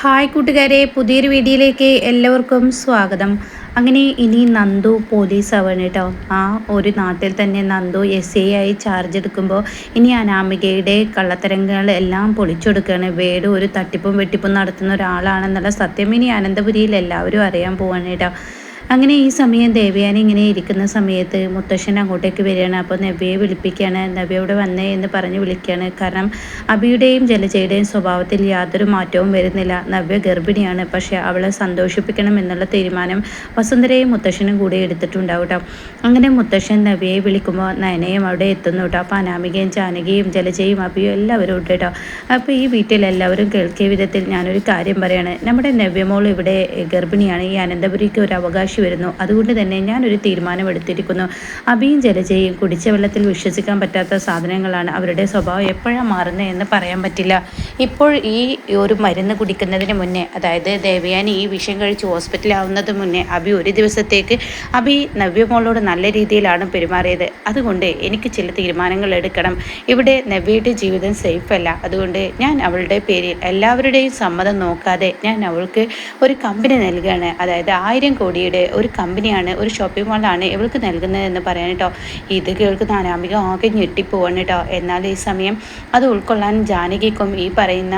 Hi കൂട്ടുകാരെ പുതിയൊരു വീഡിയോയിലേക്ക് എല്ലാവർക്കും സ്വാഗതം. അങ്ങനെ ഇനി നന്ദു പോലീസ് ആവാണ് കേട്ടോ. ആ ഒരു നാട്ടിൽ തന്നെ നന്ദു എസ് ഐ ആയി ചാർജ് എടുക്കുമ്പോൾ ഇനി അനാമികയുടെ കള്ളത്തരങ്ങൾ എല്ലാം പൊളിച്ചെടുക്കുകയാണ്. വേട് ഒരു തട്ടിപ്പും വെട്ടിപ്പും നടത്തുന്ന ഒരാളാണെന്നുള്ള സത്യം ഇനി അനന്തപുരിയിൽ എല്ലാവരും അറിയാൻ പോവാണ് കേട്ടോ. അങ്ങനെ ഈ സമയം ദേവയാനി ഇങ്ങനെ ഇരിക്കുന്ന സമയത്ത് മുത്തശ്ശൻ അങ്ങോട്ടേക്ക് വരികയാണ്. അപ്പോൾ നബിയെ വിളിപ്പിക്കുകയാണ്. നവ്യ ഇവിടെ വന്നേ എന്ന് പറഞ്ഞ് വിളിക്കുകയാണ്. കാരണം അബിയുടെയും ജലജയുടെയും സ്വഭാവത്തിൽ യാതൊരു മാറ്റവും വരുന്നില്ല. നവ്യ ഗർഭിണിയാണ്. പക്ഷേ അവളെ സന്തോഷിപ്പിക്കണം എന്നുള്ള തീരുമാനം വസുന്ധരയും മുത്തശ്ശനും കൂടി എടുത്തിട്ടുണ്ടാവും കേട്ടോ അങ്ങനെ മുത്തശ്ശൻ നവ്യയെ വിളിക്കുമ്പോൾ നയനയും അവിടെ എത്തുന്നു കേട്ടോ അപ്പോൾ അനാമികയും ജാനകിയും ജലജയും അബിയും എല്ലാവരും ഉണ്ട് കേട്ടോ അപ്പോൾ ഈ വീട്ടിൽ എല്ലാവരും കേൾക്കിയ വിധത്തിൽ ഞാനൊരു കാര്യം പറയാണ്. നമ്മുടെ നവ്യമോൾ ഇവിടെ ഗർഭിണിയാണ്. ഈ അനന്തപുരിക്ക് ഒരു അവകാശം വരുന്നു. അതുകൊണ്ട് തന്നെ ഞാനൊരു തീരുമാനമെടുത്തിരിക്കുന്നു. അബിയും ജലജയും കുടിച്ച വെള്ളത്തിൽ വിശ്വസിക്കാൻ പറ്റാത്ത സാധനങ്ങളാണ് അവരുടെ സ്വഭാവം എപ്പോഴാണ് മാറുന്നത് എന്ന് പറയാൻ പറ്റില്ല. ഇപ്പോൾ ഈ ഒരു മരുന്ന് കുടിക്കുന്നതിന് മുന്നേ അതായത് ദേവയാനി ഈ വിഷം കഴിച്ച് ഹോസ്പിറ്റലാവുന്നത് മുന്നേ അബി ഒരു ദിവസത്തേക്ക് അബി നവ്യമോളോട് നല്ല രീതിയിലാണ് പെരുമാറിയത്. അതുകൊണ്ട് എനിക്ക് ചില തീരുമാനങ്ങൾ എടുക്കണം. ഇവിടെ നവ്യയുടെ ജീവിതം സേഫ് അല്ല. അതുകൊണ്ട് ഞാൻ അവളുടെ പേരിൽ എല്ലാവരുടെയും സമ്മതം നോക്കാതെ ഞാൻ അവൾക്ക് ഒരു കമ്പനി നൽകുകയാണ് അതായത് ആയിരം കോടിയുടെ ഒരു കമ്പനിയാണ് ഒരു ഷോപ്പിംഗ് മാളാണ് ഇവൾക്ക് നൽകുന്നതെന്ന് പറയാൻ കേട്ടോ. ഇത് കേൾക്കുന്ന അനാമിക ആകെ ഞെട്ടിപ്പോവാണ് കേട്ടോ. എന്നാൽ ഈ സമയം അത് ഉൾക്കൊള്ളാൻ ജാനകിക്കും ഈ പറയുന്ന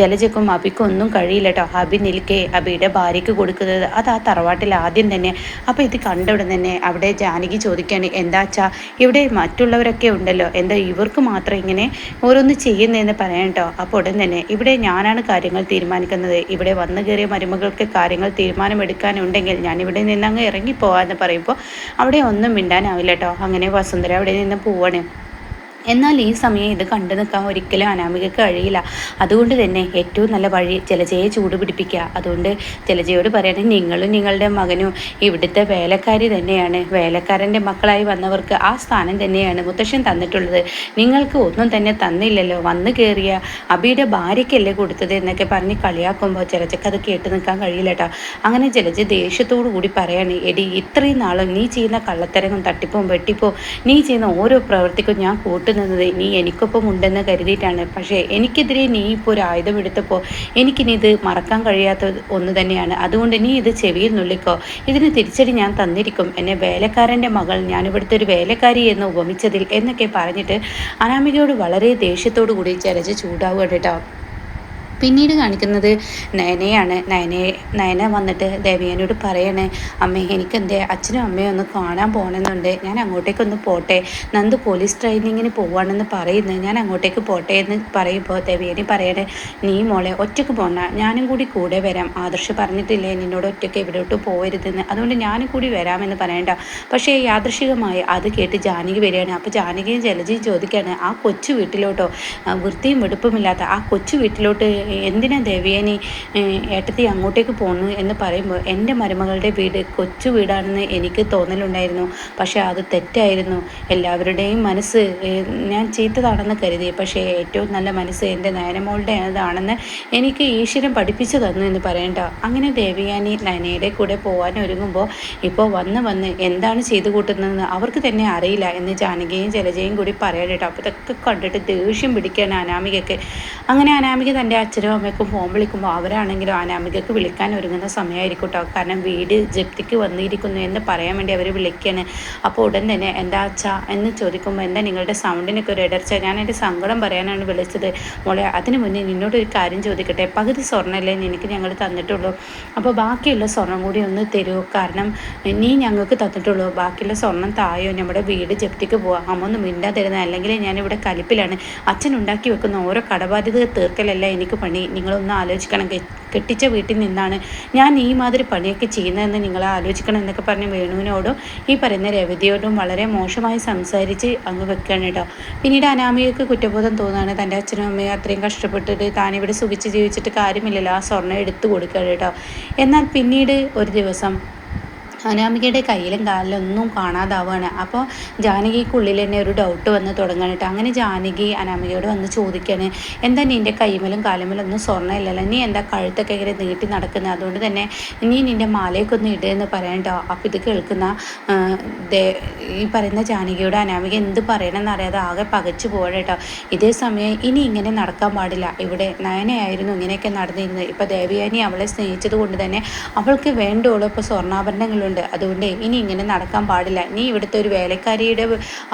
ജലജക്കും അബിക്കും ഒന്നും കഴിയില്ല കേട്ടോ. അബി നിൽക്കേ അബിയുടെ ഭാര്യയ്ക്ക് കൊടുക്കുന്നത് അത് ആ തറവാട്ടിൽ ആദ്യം തന്നെ. അപ്പോൾ ഇത് കണ്ട ഉടൻ തന്നെ അവിടെ ജാനകി ചോദിക്കുകയാണ് എന്താ വെച്ചാൽ ഇവിടെ മറ്റുള്ളവരൊക്കെ ഉണ്ടല്ലോ. എന്താ ഇവർക്ക് മാത്രം ഇങ്ങനെ ഓരോന്ന് ചെയ്യുന്നതെന്ന് പറയാൻ കേട്ടോ? അപ്പോൾ ഉടൻ തന്നെ ഇവിടെ ഞാനാണ് കാര്യങ്ങൾ തീരുമാനിക്കുന്നത്. ഇവിടെ വന്നു കയറിയ മരുമകൾക്ക് കാര്യങ്ങൾ തീരുമാനമെടുക്കാനുണ്ടെങ്കിൽ ഞാൻ ഇവിടെ നിന്ന് അങ്ങ് ഇറങ്ങിപ്പോവാന്ന് പറയുമ്പോൾ അവിടെ ഒന്നും മിണ്ടാനാവില്ല കേട്ടോ അങ്ങനെ വസുന്ധര അവിടെ നിന്ന് പോവാണ്. എന്നാൽ ഈ സമയം ഇത് കണ്ടു നിൽക്കാൻ ഒരിക്കലും അനാമികക്ക് കഴിയില്ല. അതുകൊണ്ട് തന്നെ ഏറ്റവും നല്ല വഴി ജലജയെ ചൂട് പിടിപ്പിക്കുക. അതുകൊണ്ട് ജലജയോട് പറയുകയാണെങ്കിൽ നിങ്ങളും നിങ്ങളുടെ മകനും ഇവിടുത്തെ വേലക്കാരി തന്നെയാണ്. വേലക്കാരന്റെ മക്കളായി വന്നവർക്ക് ആ സ്ഥാനം തന്നെയാണ് മുത്തശ്ശൻ തന്നിട്ടുള്ളത്. നിങ്ങൾക്ക് ഒന്നും തന്നെ തന്നില്ലല്ലോ. വന്നു കയറിയ അബിയുടെ ഭാര്യയ്ക്കല്ലേ കൊടുത്തത്? എന്നൊക്കെ പറഞ്ഞ് കളിയാക്കുമ്പോൾ ജലജക്ക് അത് കേട്ട് നിൽക്കാൻ കഴിയില്ല കേട്ടോ അങ്ങനെ ജലജ ദേഷ്യത്തോടു കൂടി പറയാണ് എടി ഇത്രയും നാളും നീ ചെയ്യുന്ന കള്ളത്തരങ്ങും തട്ടിപ്പും വെട്ടിപ്പോ നീ ചെയ്യുന്ന ഓരോ പ്രവൃത്തിക്കും ഞാൻ കൂട്ടു നിന്നത് നീ എനിക്കൊപ്പം ഉണ്ടെന്ന് കരുതിയിട്ടാണ്. പക്ഷേ എനിക്കെതിരെ നീ ഇപ്പോൾ ഒരു ആയുധം എടുത്തപ്പോൾ എനിക്കിനി ഇത് മറക്കാൻ കഴിയാത്ത ഒന്ന് തന്നെയാണ്. അതുകൊണ്ട് നീ ഇത് ചെവിയിൽ നുള്ളിക്കോ. ഇതിന് തിരിച്ചടി ഞാൻ തന്നിരിക്കും. എന്നെ വേലക്കാരന്റെ മകൾ ഞാനിവിടുത്തെ ഒരു വേലക്കാരി എന്ന് ഉപമിച്ചതിൽ എന്നൊക്കെ പറഞ്ഞിട്ട് അനാമികയോട് വളരെ ദേഷ്യത്തോടു കൂടി ചരച്ച് ചൂടാവുക കേട്ടോ. പിന്നീട് കാണിക്കുന്നത് നയനയാണ്. നയനയെ നയന വന്നിട്ട് ദേവിയനോട് പറയണേ അമ്മേ എനിക്ക് അച്ഛനും അമ്മയും ഒന്ന് കാണാൻ പോകണമെന്നുണ്ട്. ഞാൻ അങ്ങോട്ടേക്കൊന്ന് പോട്ടെ. നന്ദ് പോലീസ് ട്രെയിനിങ്ങിന് പോവാണെന്ന് പറയുന്നത് ഞാൻ അങ്ങോട്ടേക്ക് പോട്ടെ എന്ന് പറയുമ്പോൾ ദേവിയനി പറയണേ നീ മോളെ ഒറ്റയ്ക്ക് പോകണ്ട ഞാനും കൂടി കൂടെ വരാം. ആദർശ് പറഞ്ഞിട്ടില്ലേ നിന്നോട് ഒറ്റയ്ക്ക് എവിടോട്ട് പോകരുതെന്ന് അതുകൊണ്ട് ഞാനും കൂടി വരാമെന്ന് പറയണ്ട. പക്ഷേ യാദൃശികമായി അത് കേട്ട് ജാനകി വരികയാണ്. അപ്പോൾ ജാനകിയും ജലജിയും ചോദിക്കുകയാണ് ആ കൊച്ചു വീട്ടിലോട്ടോ? വൃത്തിയും വെടുപ്പുമില്ലാത്ത ആ കൊച്ചു വീട്ടിലോട്ട് എന്തിനാ ദേവിയനി ഏട്ടത്തി അങ്ങോട്ടേക്ക് പോകുന്നു എന്ന് പറയുമ്പോൾ എന്റെ മരുമകളുടെ വീട് കൊച്ചു വീടാണെന്ന് എനിക്ക് തോന്നലുണ്ടായിരുന്നു. പക്ഷേ അത് തെറ്റായിരുന്നു. എല്ലാവരുടെയും മനസ്സ് ഞാൻ ചീത്തതാണെന്ന് കരുതി. പക്ഷേ ഏറ്റവും നല്ല മനസ്സ് എന്റെ നയനമോളുടേതാണെന്ന് എനിക്ക് ഈശ്വരൻ പഠിപ്പിച്ചു തന്നു എന്ന് പറയണ്ട. അങ്ങനെ ദേവിയാനി നയനയുടെ കൂടെ പോകാൻ ഒരുങ്ങുമ്പോൾ ഇപ്പോൾ വന്ന് വന്ന് എന്താണ് ചെയ്തു കൂട്ടുന്നതെന്ന് അവർക്ക് തന്നെ അറിയില്ല എന്ന് ജാനകിയും ജലജയും കൂടി പറയാൻ കേട്ടോ അപ്പോൾ ഇതൊക്കെ കണ്ടിട്ട് ദേഷ്യം പിടിക്കുകയാണ് അനാമികയ്ക്ക്. അങ്ങനെ അനാമിക തന്റെ അച്ഛനും അമ്മയ്ക്കും ഫോൺ വിളിക്കുമ്പോൾ അവരാണെങ്കിലും അനാമികക്ക് വിളിക്കാൻ ഒരുങ്ങുന്ന സമയമായിരിക്കും കേട്ടോ കാരണം വീട് ജപ്തിക്ക് വന്നിരിക്കുന്നു എന്ന് പറയാൻ വേണ്ടി അവർ വിളിക്കുകയാണ് അപ്പോൾ ഉടൻ തന്നെ എന്താ അച്ഛ എന്ന് ചോദിക്കുമ്പോൾ എന്താ നിങ്ങളുടെ സൗണ്ടിനൊക്കെ ഒരു ഇടർച്ച? ഞാൻ എന്റെ സങ്കടം പറയാനാണ് വിളിച്ചത്. മോളെ അതിന് മുന്നേ നിന്നോട് ഒരു കാര്യം ചോദിക്കട്ടെ? പകുതി സ്വർണമല്ലേ എനിക്ക് ഞങ്ങൾ തന്നിട്ടുള്ളൂ. അപ്പോൾ ബാക്കിയുള്ള സ്വർണം കൂടി ഒന്ന് തരുമോ കാരണം നീ ഞങ്ങൾക്ക് തന്നിട്ടുള്ളൂ. ബാക്കിയുള്ള സ്വർണം തായോ? നമ്മുടെ വീട് ജപ്തിക്ക് പോവാം. അമ്മ ഒന്ന് മിണ്ടാ അല്ലെങ്കിൽ ഞാനിവിടെ കലിപ്പിലാണ്. അച്ഛൻ ഉണ്ടാക്കി വെക്കുന്ന ഓരോ കടബാധ്യത തീർക്കലല്ല എനിക്ക് പണി നിങ്ങളൊന്ന് ആലോചിക്കണം. കെട്ടിച്ച വീട്ടിൽ നിന്നാണ് ഞാൻ ഈ മാതിരി പണിയൊക്കെ ചെയ്യുന്നതെന്ന് നിങ്ങൾ ആലോചിക്കണം എന്നൊക്കെ പറഞ്ഞ് വേണുവിനോടും ഈ പറയുന്ന രവതിയോടും വളരെ മോശമായി സംസാരിച്ച് അങ്ങ് വെക്കുകയാണ് കേട്ടോ. പിന്നീട് അനാമികക്ക് കുറ്റബോധം തോന്നുകയാണ്. തന്റെ അച്ഛനും അമ്മയും അത്രയും കഷ്ടപ്പെട്ടിട്ട് താനിവിടെ സുഖിച്ച് ജീവിച്ചിട്ട് കാര്യമില്ലല്ലോ. ആ സ്വർണം എടുത്തു കൊടുക്കുകയാണ് കേട്ടോ. എന്നാൽ പിന്നീട് ഒരു ദിവസം അനാമികയുടെ കയ്യിലും കാലിലും ഒന്നും കാണാതാവുകയാണ് അപ്പോൾ ജാനകിക്കുള്ളിൽ തന്നെ ഒരു ഡൗട്ട് വന്ന് തുടങ്ങണിട്ട് അങ്ങനെ ജാനകി അനാമികയോട് വന്ന് ചോദിക്കുകയാണ് എന്താ നിന്റെ കൈമലും കാലുമലും ഒന്നും സ്വർണമില്ലല്ലോ? നീ എന്താ കഴുത്തൊക്കെ ഇങ്ങനെ നീട്ടി നടക്കുന്നത് അതുകൊണ്ട് തന്നെ നീ നിന്റെ മാലയൊക്കെ ഒന്ന് ഇടുകയെന്ന് പറയണ്ടോ അപ്പോൾ ഇത് കേൾക്കുന്ന ഈ പറയുന്ന ജാനകിയോട് അനാമിക എന്ത് പറയണമെന്ന് അറിയാതെ ആകെ പകച്ചു പോകട്ടോ കേട്ടോ ഇതേ സമയം ഇനി ഇങ്ങനെ നടക്കാൻ പാടില്ല. ഇവിടെ നയനയായിരുന്നു ഇങ്ങനെയൊക്കെ നടന്നിരുന്നത്. ഇപ്പോൾ ദേവിയാനി അവളെ സ്നേഹിച്ചത് കൊണ്ട് തന്നെ അവൾക്ക് വേണ്ടോളൂ ഇപ്പോൾ സ്വർണാഭരണങ്ങളുണ്ട്. ഉണ്ട്. അതുകൊണ്ട് ഇനി ഇങ്ങനെ നടക്കാൻ പാടില്ല. നീ ഇവിടുത്തെ ഒരു വേലക്കാരിയുടെ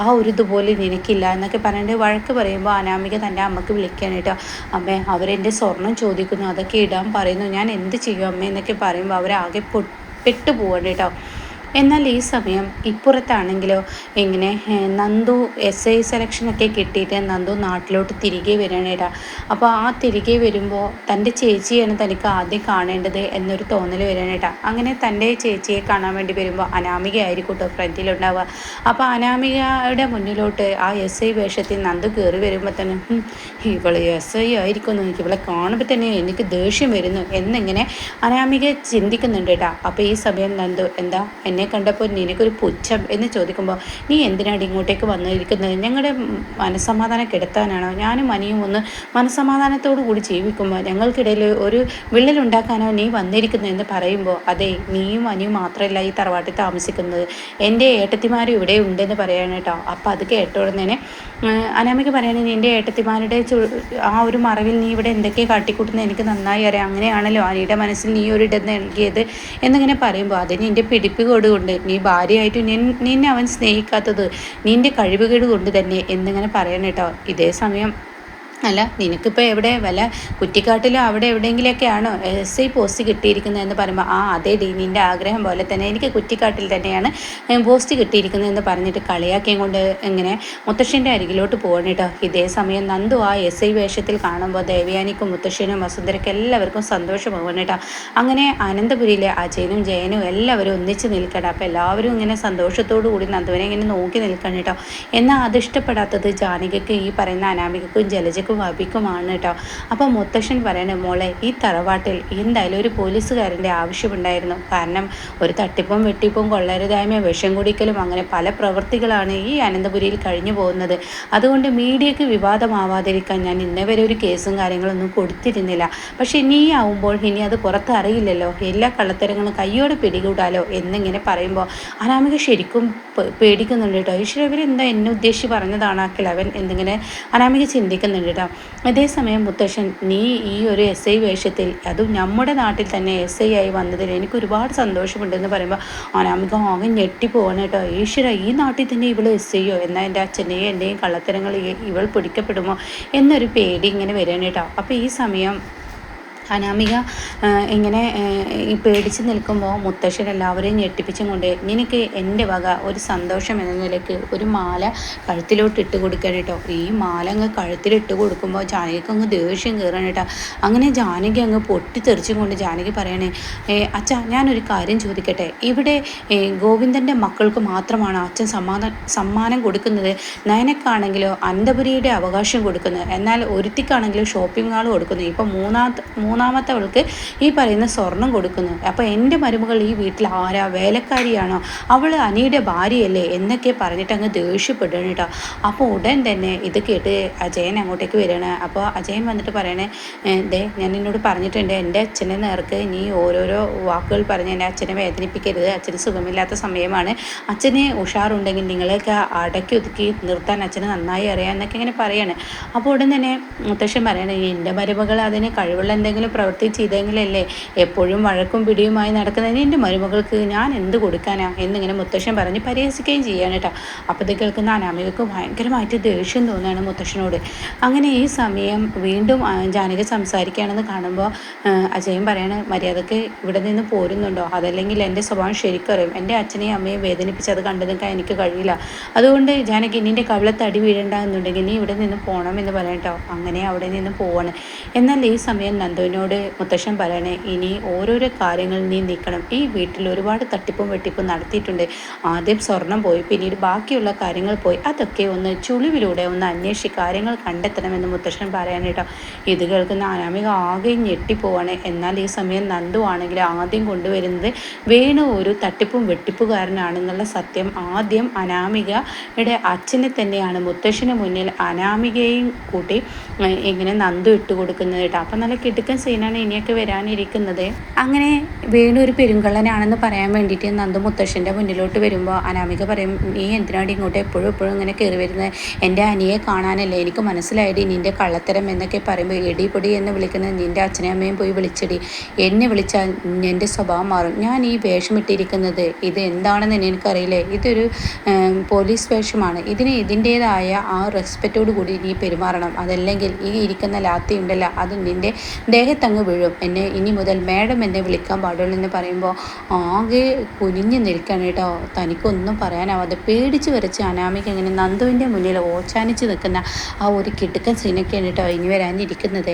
ആ ഒരു ഇതുപോലെ നിനക്കില്ല എന്നൊക്കെ പറഞ്ഞിട്ട് വഴക്ക് പറയുമ്പോൾ അനാമിക തന്റെ അമ്മയ്ക്ക് വിളിക്കാൻ കേട്ടോ. അമ്മേ അവരെന്റെ സ്വർണം ചോദിക്കുന്നു. അതൊക്കെ ഇടാൻ പറയുന്നു. ഞാൻ എന്ത് ചെയ്യും അമ്മ എന്നൊക്കെ പറയുമ്പോൾ അവരാകെ പെട്ടു പോകണ്ട കേട്ടോ. എന്നാൽ ഈ സമയം ഇപ്പുറത്താണെങ്കിലോ? ഇങ്ങനെ നന്ദു എസ് ഐ സെലക്ഷനൊക്കെ കിട്ടിയിട്ട് നന്ദു നാട്ടിലോട്ട് തിരികെ വരണേടാ. അപ്പോൾ ആ തിരികെ വരുമ്പോൾ തന്റെ ചേച്ചിയാണ് തനിക്ക് ആദ്യം കാണേണ്ടത് എന്നൊരു തോന്നൽ വരണേട്ടാ അങ്ങനെ തന്റെ ചേച്ചിയെ കാണാൻ വേണ്ടി വരുമ്പോൾ അനാമിക ആയിരിക്കും കേട്ടോ ഫ്രണ്ടിലുണ്ടാവുക. അപ്പോൾ അനാമികയുടെ മുന്നിലോട്ട് ആ എസ് ഐ വേഷത്തിൽ നന്ദു കയറി വരുമ്പോൾ തന്നെ ഇവൾ എസ് ഐ ആയിരിക്കും എനിക്ക് ഇവളെ കാണുമ്പോൾ തന്നെ എനിക്ക് ദേഷ്യം വരുന്നു എന്നിങ്ങനെ അനാമിക ചിന്തിക്കുന്നുണ്ട് കേട്ടാ. അപ്പോൾ ഈ സമയം നന്ദു എന്താ എന്നെ എന്നെ കണ്ടപ്പോൾ നിനക്കൊരു പുച്ഛം എന്ന് ചോദിക്കുമ്പോൾ നീ എന്തിനാണ് ഇങ്ങോട്ടേക്ക് വന്നിരിക്കുന്നത്? ഞങ്ങളുടെ മനസ്സമാധാനം കെടുത്താനാണോ? ഞാനും മനിയും ഒന്ന് മനസ്സമാധാനത്തോടു കൂടി ജീവിക്കുമ്പോൾ ഞങ്ങൾക്കിടയിൽ ഒരു വിള്ളലുണ്ടാക്കാനോ നീ വന്നിരിക്കുന്നതെന്ന് പറയുമ്പോൾ അതെ നീയും അനിയും മാത്രമല്ല ഈ തറവാട്ടിൽ താമസിക്കുന്നത്. എന്റെ ഏട്ടത്തിമാരും ഇവിടെ ഉണ്ടെന്ന് പറയാൻ കേട്ടോ. അപ്പോൾ അത് കേട്ടോടുന്നതിനെ അനാമിക പറയുകയാണെങ്കിൽ നിന്റെ ഏട്ടത്തിമാരുടെ ആ ഒരു മറവിൽ നീ ഇവിടെ എന്തൊക്കെ കാട്ടിക്കൂട്ടുന്നത് എനിക്ക് നന്നായി അറിയാം. അങ്ങനെയാണല്ലോ അനിയുടെ മനസ്സിൽ നീ ഒരു ഇടം നൽകിയത് എന്നിങ്ങനെ പറയുമ്പോൾ അതിന് നിന്റെ പിടിപ്പ് കൊണ്ട് നീ ഭാര്യയായിട്ട് നിന്നെ അവൻ സ്നേഹിക്കാത്തത് നിന്റെ കഴിവുകേട് കൊണ്ട് തന്നെ എന്നിങ്ങനെ പറയണം കേട്ടോ. ഇതേ സമയം അല്ല നിനക്കിപ്പോൾ എവിടെ? വല്ല കുറ്റിക്കാട്ടിലോ അവിടെ എവിടെയെങ്കിലുമൊക്കെയാണോ എസ് ഐ പോസ്റ്റ് കിട്ടിയിരിക്കുന്നതെന്ന് പറയുമ്പോൾ ആ അതെ ഡി നിന്റെ ആഗ്രഹം പോലെ തന്നെ എനിക്ക് കുറ്റിക്കാട്ടിൽ തന്നെയാണ് പോസ്റ്റ് കിട്ടിയിരിക്കുന്നതെന്ന് പറഞ്ഞിട്ട് കളിയാക്കിയും കൊണ്ട് ഇങ്ങനെ മുത്തശ്ശന്റെ അരികിലോട്ട് പോകണം കേട്ടോ. ഇതേ സമയം നന്ദു ആ എസ് ഐ വേഷത്തിൽ കാണുമ്പോൾ ദേവയാനിക്കും മുത്തശ്ശനും വസുന്ധരയ്ക്കും എല്ലാവർക്കും സന്തോഷമാകണം കേട്ടോ. അങ്ങനെ അനന്തപുരിയിലെ അജയനും ജയനും എല്ലാവരും ഒന്നിച്ച് നിൽക്കണം അപ്പോൾ എല്ലാവരും ഇങ്ങനെ സന്തോഷത്തോടു കൂടി നന്ദുവിനെ ഇങ്ങനെ നോക്കി നിൽക്കണം കേട്ടോ. എന്നാൽ അത് ഇഷ്ടപ്പെടാത്തത് ഈ പറയുന്ന അനാമികക്കും ജലജക്കും വബിക്കും വബിക്കുമാണ് കേട്ടോ. അപ്പോൾ മുത്തശ്ശൻ പറയണേ മോളെ ഈ തറവാട്ടിൽ എന്തായാലും ഒരു പോലീസുകാരന്റെ ആവശ്യമുണ്ടായിരുന്നു. കാരണം ഒരു തട്ടിപ്പും വെട്ടിപ്പും കൊള്ളരുതായ്മ വിഷം കുടിക്കലും അങ്ങനെ പല പ്രവൃത്തികളാണ് ഈ അനന്തപുരിയിൽ കഴിഞ്ഞു പോകുന്നത്. അതുകൊണ്ട് മീഡിയക്ക് വിവാദമാവാതിരിക്കാൻ ഞാൻ ഇന്നേ വരെ ഒരു കേസും കാര്യങ്ങളൊന്നും കൊടുത്തിരുന്നില്ല. പക്ഷെ ഇനി ആവുമ്പോൾ ഇനി അത് പുറത്തറിയില്ലല്ലോ എല്ലാ കള്ളത്തരങ്ങളും കയ്യോടെ പിടികൂടാലോ എന്നിങ്ങനെ പറയുമ്പോൾ അനാമിക ശരിക്കും പേടിക്കുന്നുണ്ട് കേട്ടോ. ഈശ്വരവരെന്താ എന്നെ ഉദ്ദേശിച്ച് പറഞ്ഞതാണ് ആ കിളവൻ? എന്നിങ്ങനെ അനാമിക ചിന്തിക്കുന്നുണ്ട് കേട്ടോ അതേസമയം മുത്തശ്ശൻ നീ ഈ ഒരു എസ് ഐ വേഷത്തിൽ അതും നമ്മുടെ നാട്ടിൽ തന്നെ എസ് ഐ ആയി വന്നതിൽ എനിക്ക് ഒരുപാട് സന്തോഷമുണ്ടെന്ന് പറയുമ്പോൾ അനാമിക ആകെ ഞെട്ടിപ്പോവാണ് കേട്ടോ. ഈശ്വര ഈ നാട്ടിൽ തന്നെ ഇവൾ എസ് ഐയോ എന്നാൽ എന്റെ അച്ഛന്റെയും എന്റെയും കള്ളത്തരങ്ങൾ ഇവൾ പിടിക്കപ്പെടുമോ? എന്നൊരു പേടി ഇങ്ങനെ വരികയാണ് കേട്ടോ. അപ്പോൾ ഈ സമയം അനാമിക ഇങ്ങനെ പേടിച്ച് നിൽക്കുമ്പോൾ മുത്തശ്ശൻ എല്ലാവരെയും ഞെട്ടിപ്പിച്ചും കൊണ്ട് നിനക്ക് എന്റെ വക ഒരു സന്തോഷം എന്ന നിലയ്ക്ക് ഒരു മാല കഴുത്തിലോട്ട് ഇട്ട് കൊടുക്കാൻ കേട്ടോ ഈ മാല അങ്ങ് കഴുത്തിലിട്ട് കൊടുക്കുമ്പോൾ ജാനകിക്ക് അങ്ങ് ദേഷ്യം കയറാൻ കേട്ടോ അങ്ങനെ ജാനകി അങ്ങ് പൊട്ടിത്തെറിച്ചും കൊണ്ട് ജാനകി പറയണേ അച്ഛ ഞാനൊരു കാര്യം ചോദിക്കട്ടെ. ഇവിടെ ഗോവിന്ദന്റെ മക്കൾക്ക് മാത്രമാണ് അച്ഛൻ സമ്മാനം സമ്മാനം കൊടുക്കുന്നത്. നയനക്കാണെങ്കിലോ അനന്തപുരിയുടെ അവകാശം കൊടുക്കുന്നത്. എന്നാൽ ഒരുത്തിക്കാണെങ്കിലും ഷോപ്പിംഗ് മാൾ കൊടുക്കുന്നത് ഇപ്പം മൂന്നാമത്തെ മൂന്നാമത്തവൾക്ക് ഈ പറയുന്ന സ്വർണം കൊടുക്കുന്നു. അപ്പോൾ എന്റെ മരുമകൾ ഈ വീട്ടിൽ ആരാ? വേലക്കാരിയാണോ? അവൾ അനിയുടെ ഭാര്യയല്ലേ? എന്നൊക്കെ പറഞ്ഞിട്ട് അങ്ങ് ദേഷ്യപ്പെടുകയാണ് കേട്ടോ. അപ്പോൾ ഉടൻ തന്നെ ഇത് കേട്ട് അജയൻ അങ്ങോട്ടേക്ക് വരികയാണ്. അപ്പോൾ അജയൻ വന്നിട്ട് പറയണേ ദേ ഞാൻ എന്നോട് പറഞ്ഞിട്ടുണ്ട്. എന്റെ അച്ഛനെ നേർക്ക് നീ ഓരോരോ വാക്കുകൾ പറഞ്ഞ് എന്റെ അച്ഛനെ വേദനിപ്പിക്കരുത്. അച്ഛന് സുഖമില്ലാത്ത സമയമാണ്. അച്ഛന് ഉഷാറുണ്ടെങ്കിൽ നിങ്ങളെയൊക്കെ അടക്കി ഒതുക്കി നിർത്താൻ അച്ഛന് നന്നായി അറിയാം എന്നൊക്കെ ഇങ്ങനെ പറയാണ്. അപ്പോൾ ഉടൻ തന്നെ മുത്തശ്ശൻ പറയണേ എന്റെ മരുമകൾ അതിന് കഴിവുള്ള എന്തെങ്കിലും എന്തെങ്കിലും പ്രവൃത്തി ചെയ്തെങ്കിലല്ലേ എപ്പോഴും വഴക്കും പിടിയുമായി നടക്കുന്നതിന് എന്റെ മരുമകൾക്ക് ഞാൻ എന്ത് കൊടുക്കാനാ എന്നിങ്ങനെ മുത്തശ്ശൻ പറഞ്ഞ് പരിഹസിക്കുകയും ചെയ്യാണ് കേട്ടോ. അപ്പോൾ ഇത് കേൾക്കുന്ന അനാമികൾക്ക് ഭയങ്കരമായിട്ട് ദേഷ്യം തോന്നുകയാണ് മുത്തശ്ശനോട്. അങ്ങനെ ഈ സമയം വീണ്ടും ജാനകി സംസാരിക്കുകയാണെന്ന് കാണുമ്പോൾ അജയൻ പറയണ മര്യാദയ്ക്ക് ഇവിടെ നിന്ന് പോരുന്നുണ്ടോ? അതല്ലെങ്കിൽ എന്റെ സ്വഭാവം ശരിക്കറിയും എന്റെ അച്ഛനെയും അമ്മയെ വേദനിപ്പിച്ച് അത് കണ്ടു നിൽക്കാൻ എനിക്ക് കഴിയില്ല. അതുകൊണ്ട് ജാനകി നിന്റെ കവിളത്ത് തടി വീഴണ്ട എന്നുണ്ടെങ്കിൽ നീ ഇവിടെ നിന്ന് പോകണം എന്ന് പറയട്ടോ അങ്ങനെ അവിടെ നിന്ന് പോവാണ്. എന്നാൽ ഈ സമയം നന്ദു നന്ദുവിനോട് മുത്തശ്ശൻ പറയണേ ഇനി ഓരോരോ കാര്യങ്ങൾ നീ നീക്കണം. ഈ വീട്ടിൽ ഒരുപാട് തട്ടിപ്പും വെട്ടിപ്പും നടത്തിയിട്ടുണ്ട്. ആദ്യം സ്വർണം പോയി പിന്നീട് ബാക്കിയുള്ള കാര്യങ്ങൾ പോയി. അതൊക്കെ ഒന്ന് ചുളിവിലൂടെ ഒന്ന് അന്വേഷിച്ച് കാര്യങ്ങൾ കണ്ടെത്തണമെന്ന് മുത്തശ്ശൻ പറയാൻ ഇത് കേൾക്കുന്ന അനാമിക ആകെ ഞെട്ടിപ്പോവാണ്. എന്നാൽ ഈ സമയം നന്ദു ആണെങ്കിൽ ആദ്യം കൊണ്ടുവരുന്നത് വേണു ഒരു തട്ടിപ്പും വെട്ടിപ്പുകാരനാണെന്നുള്ള സത്യം. ആദ്യം അനാമികയുടെ അച്ഛനെ തന്നെയാണ് മുത്തശ്ശന് മുന്നിൽ അനാമികയും കൂട്ടി ഇങ്ങനെ നന്ദു ഇട്ട് കൊടുക്കുന്നത് കേട്ടോ. അപ്പം നല്ല കിടുക്കൻ സീനാണ് ഇനിയൊക്കെ വരാനിരിക്കുന്നത്. അങ്ങനെ വേണു ഒരു പെരുങ്കള്ളനാണെന്ന് പറയാൻ വേണ്ടിയിട്ട് നന്ദു മുത്തശ്ശന്റെ മുന്നിലോട്ട് വരുമ്പോൾ അനാമിക പറയും നീ എന്തിനാണ് ഇങ്ങോട്ട് എപ്പോഴും എപ്പോഴും ഇങ്ങനെ കയറി വരുന്നത് എന്റെ അനിയെ കാണാനല്ലേ? എനിക്ക് മനസ്സിലായത് നിന്റെ കള്ളത്തരം എന്നൊക്കെ പറയുമ്പോൾ എടി പൊടി എന്ന് വിളിക്കുന്നത് നിന്റെ അച്ഛനെയും അമ്മയും പോയി വിളിച്ചടി. എന്നെ വിളിച്ചാൽ എന്റെ സ്വഭാവം മാറും. ഞാൻ ഈ വേഷമിട്ടിരിക്കുന്നത് ഇത് എന്താണെന്ന് എനിക്കറിയില്ലേ? ഇതൊരു പോലീസ് വേഷമാണ്. ഇതിന് ഇതിന്റേതായ ആ റെസ്പെക്റ്റോട് കൂടി നീ പെരുമാറണം. അതല്ലെങ്കിൽ ഈ ഇരിക്കുന്ന ലാത്തി ഉണ്ടല്ലോ അത് നിന്റെ ദേഹത്തങ്ങ് വീഴും. എന്നെ ഇനി മുതൽ മാഡം എന്നെ വിളിക്കാൻ പാടുള്ളൂ എന്ന് പറയുമ്പോൾ ആകെ കുനിഞ്ഞു നിൽക്കണം കേട്ടോ. തനിക്കൊന്നും പറയാനാവാതെ പേടിച്ച് വരച്ച് അനാമിക ഇങ്ങനെ നന്ദുവിന്റെ മുന്നിൽ ഓച്ചാനിച്ച് നിൽക്കുന്ന ആ ഒരു കിടുക്കൻ സീനൊക്കെയാണ് കേട്ടോ ഇനി വരാനിരിക്കുന്നത്.